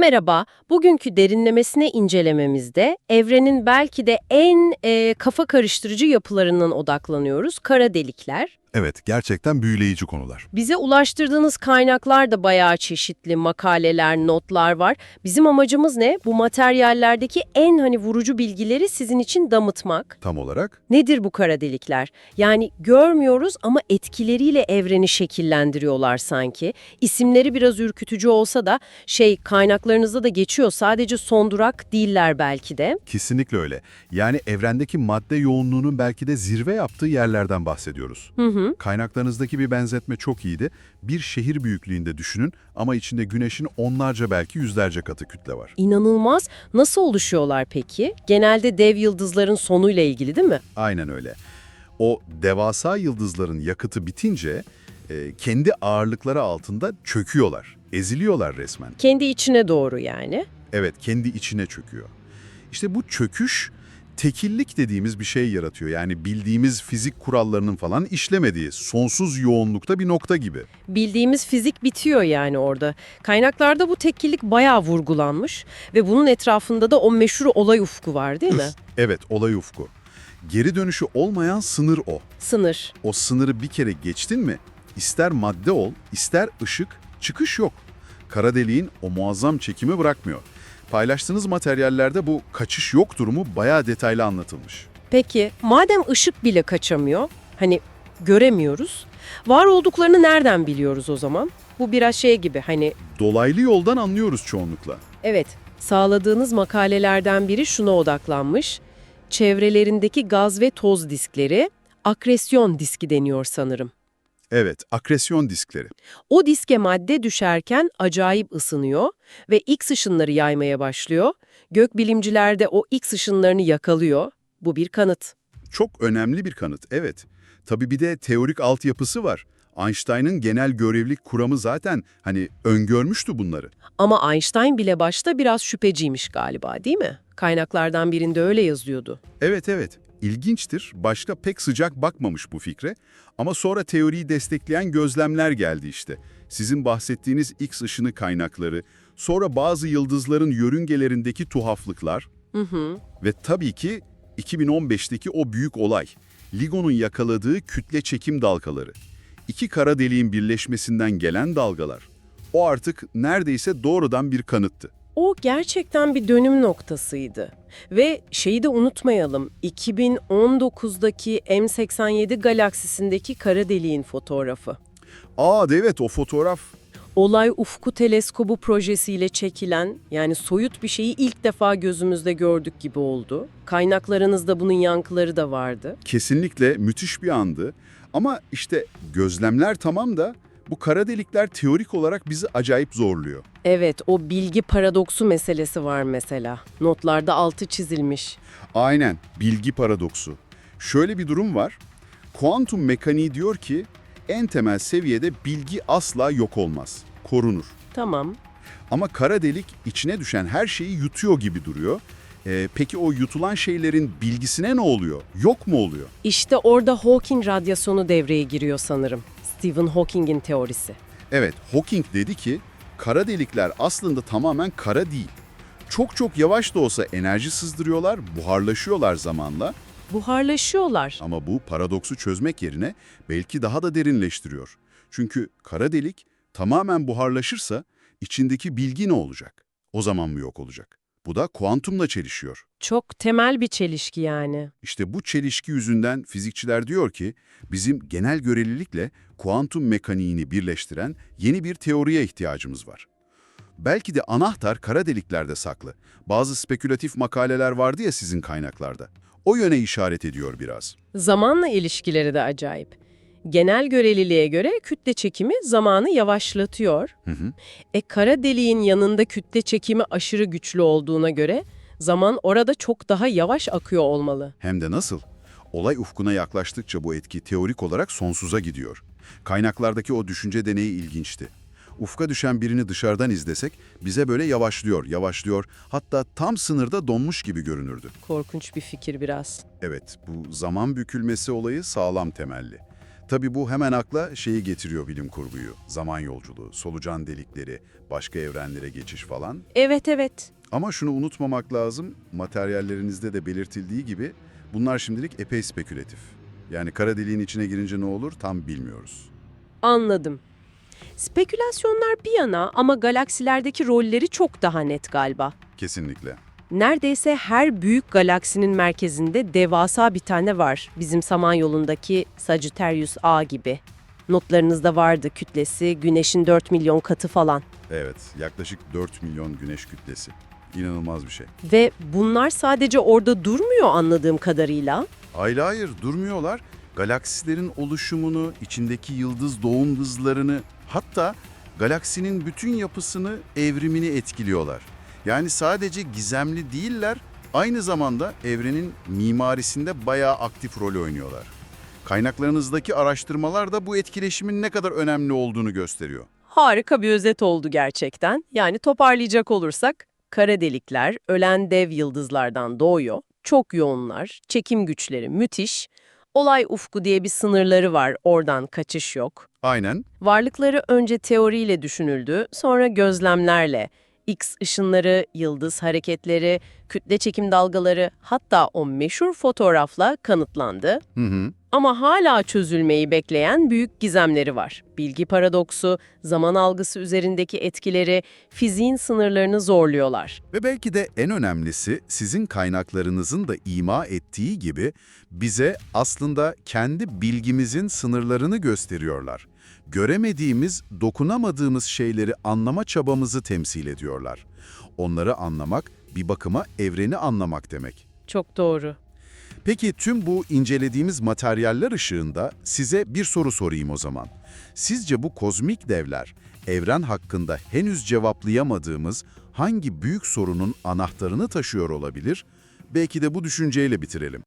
Merhaba, bugünkü derinlemesine incelememizde evrenin belki de en e, kafa karıştırıcı yapılarından odaklanıyoruz, kara delikler. Evet, gerçekten büyüleyici konular. Bize ulaştırdığınız kaynaklar da bayağı çeşitli, makaleler, notlar var. Bizim amacımız ne? Bu materyallerdeki en hani vurucu bilgileri sizin için damıtmak. Tam olarak Nedir bu kara delikler? Yani görmüyoruz ama etkileriyle evreni şekillendiriyorlar sanki. İsimleri biraz ürkütücü olsa da şey kaynaklarınızda da geçiyor. Sadece son durak değiller belki de. kesinlikle öyle. Yani evrendeki madde yoğunluğunun belki de zirve yaptığı yerlerden bahsediyoruz. Hı hı. Kaynaklarınızdaki bir benzetme çok iyiydi. Bir şehir büyüklüğünde düşünün ama içinde güneşin onlarca belki yüzlerce katı kütle var. İnanılmaz. Nasıl oluşuyorlar peki? Genelde dev yıldızların sonuyla ilgili değil mi? Aynen öyle. O devasa yıldızların yakıtı bitince e, kendi ağırlıkları altında çöküyorlar. Eziliyorlar resmen. Kendi içine doğru yani. Evet, kendi içine çöküyor. İşte bu çöküş tekillik dediğimiz bir şey yaratıyor. Yani bildiğimiz fizik kurallarının falan işlemediği sonsuz yoğunlukta bir nokta gibi. Bildiğimiz fizik bitiyor yani orada. Kaynaklarda bu tekillik bayağı vurgulanmış ve bunun etrafında da o meşhur olay ufku var değil mi? Evet, olay ufku. Geri dönüşü olmayan sınır o. Sınır. O sınırı bir kere geçtin mi, ister madde ol, ister ışık, çıkış yok. Kara deliğin o muazzam çekimi bırakmıyor. Paylaştığınız materyallerde bu kaçış yok durumu bayağı detaylı anlatılmış. Peki madem ışık bile kaçamıyor, hani göremiyoruz, var olduklarını nereden biliyoruz o zaman? Bu biraz şey gibi hani Dolaylı yoldan anlıyoruz çoğunlukla. evet sağladığınız makalelerden biri şuna odaklanmış. Çevrelerindeki gaz ve toz diskleri akresyon diski deniyor sanırım. Evet, akresyon diskleri. O diske madde düşerken acayip ısınıyor ve X ışınları yaymaya başlıyor. Gökbilimciler de o X ışınlarını yakalıyor. Bu bir kanıt. Çok önemli bir kanıt, evet. Tabii bir de teorik altyapısı var. Einstein'ın genel görevlilik kuramı zaten hani öngörmüştü bunları. Ama Einstein bile başta biraz şüpheciymiş galiba değil mi? Kaynaklardan birinde öyle yazıyordu. Evet evet, ilginçtir. Başta pek sıcak bakmamış bu fikre ama sonra teoriyi destekleyen gözlemler geldi işte. Sizin bahsettiğiniz X ışını kaynakları, sonra bazı yıldızların yörüngelerindeki tuhaflıklar Hı hı. ve tabii ki 2015'teki o büyük olay, LIGO'nun yakaladığı kütle çekim dalgaları. İki kara deliğin birleşmesinden gelen dalgalar. O artık neredeyse doğrudan bir kanıttı. O gerçekten bir dönüm noktasıydı. Ve şeyi de unutmayalım, 2019'daki M87 galaksisindeki kara deliğin fotoğrafı. Aa evet o fotoğraf Olay Ufku Teleskobu projesiyle çekilen, yani soyut bir şeyi ilk defa gözümüzde gördük gibi oldu. Kaynaklarınızda bunun yankıları da vardı. kesinlikle müthiş bir andı. Ama işte gözlemler tamam da bu kara delikler teorik olarak bizi acayip zorluyor. Evet, o bilgi paradoksu meselesi var mesela. Notlarda altı çizilmiş. Aynen, bilgi paradoksu. Şöyle bir durum var. Kuantum mekaniği diyor ki en temel seviyede bilgi asla yok olmaz, korunur. Tamam. Ama kara delik içine düşen her şeyi yutuyor gibi duruyor. Ee, peki o yutulan şeylerin bilgisine ne oluyor? Yok mu oluyor? İşte orada Hawking radyasyonu devreye giriyor sanırım. Stephen Hawking'in teorisi. Evet, Hawking dedi ki kara delikler aslında tamamen kara değil. Çok çok yavaş da olsa enerji sızdırıyorlar, buharlaşıyorlar zamanla Buharlaşıyorlar. ama bu paradoksu çözmek yerine belki daha da derinleştiriyor. Çünkü kara delik tamamen buharlaşırsa içindeki bilgi ne olacak? O zaman mı yok olacak? Bu da kuantumla çelişiyor. Çok temel bir çelişki yani. İşte bu çelişki yüzünden fizikçiler diyor ki bizim genel görelilikle kuantum mekaniğini birleştiren yeni bir teoriye ihtiyacımız var. Belki de anahtar kara deliklerde saklı. Bazı spekülatif makaleler vardı ya sizin kaynaklarda. O yöne işaret ediyor biraz. Zamanla ilişkileri de acayip. Genel göreliliğe göre kütle çekimi zamanı yavaşlatıyor. Hı hı. E kara deliğin yanında kütle çekimi aşırı güçlü olduğuna göre zaman orada çok daha yavaş akıyor olmalı. Hem de nasıl? Olay ufkuna yaklaştıkça bu etki teorik olarak sonsuza gidiyor. Kaynaklardaki o düşünce deneyi ilginçti. Ufka düşen birini dışarıdan izlesek bize böyle yavaşlıyor, yavaşlıyor, hatta tam sınırda donmuş gibi görünürdü. Korkunç bir fikir biraz. Evet, bu zaman bükülmesi olayı sağlam temelli. Tabii bu hemen akla şeyi getiriyor bilim kurguyu. Zaman yolculuğu, solucan delikleri, başka evrenlere geçiş falan. Evet evet. Ama şunu unutmamak lazım, materyallerinizde de belirtildiği gibi bunlar şimdilik epey spekülatif. Yani kara deliğin içine girince ne olur tam bilmiyoruz. Anladım. Spekülasyonlar bir yana ama galaksilerdeki rolleri çok daha net galiba. Kesinlikle. Neredeyse her büyük galaksinin merkezinde devasa bir tane var. Bizim Samanyolu'ndaki Sagittarius A gibi. Notlarınızda vardı kütlesi Güneş'in 4 milyon katı falan. Evet, yaklaşık 4 milyon güneş kütlesi. İnanılmaz bir şey. Ve bunlar sadece orada durmuyor anladığım kadarıyla. Hayır hayır durmuyorlar. Galaksilerin oluşumunu, içindeki yıldız doğum hızlarını, hatta galaksinin bütün yapısını, evrimini etkiliyorlar. Yani sadece gizemli değiller, aynı zamanda evrenin mimarisinde bayağı aktif rol oynuyorlar. Kaynaklarınızdaki araştırmalar da bu etkileşimin ne kadar önemli olduğunu gösteriyor. Harika bir özet oldu gerçekten. Yani toparlayacak olursak, kara delikler ölen dev yıldızlardan doğuyor. Çok yoğunlar, çekim güçleri müthiş. Olay ufku diye bir sınırları var, oradan kaçış yok. Aynen, Varlıkları önce teoriyle düşünüldü, sonra gözlemlerle. X ışınları, yıldız hareketleri, kütle çekim dalgaları, hatta o meşhur fotoğrafla kanıtlandı. hı hı. Ama hala çözülmeyi bekleyen büyük gizemleri var. Bilgi paradoksu, zaman algısı üzerindeki etkileri, fiziğin sınırlarını zorluyorlar. Ve belki de en önemlisi sizin kaynaklarınızın da ima ettiği gibi bize aslında kendi bilgimizin sınırlarını gösteriyorlar. Göremediğimiz, dokunamadığımız şeyleri anlama çabamızı temsil ediyorlar. Onları anlamak bir bakıma evreni anlamak demek. Çok doğru. Peki tüm bu incelediğimiz materyaller ışığında size bir soru sorayım o zaman. Sizce bu kozmik devler evren hakkında henüz cevaplayamadığımız hangi büyük sorunun anahtarını taşıyor olabilir? Belki de bu düşünceyle bitirelim.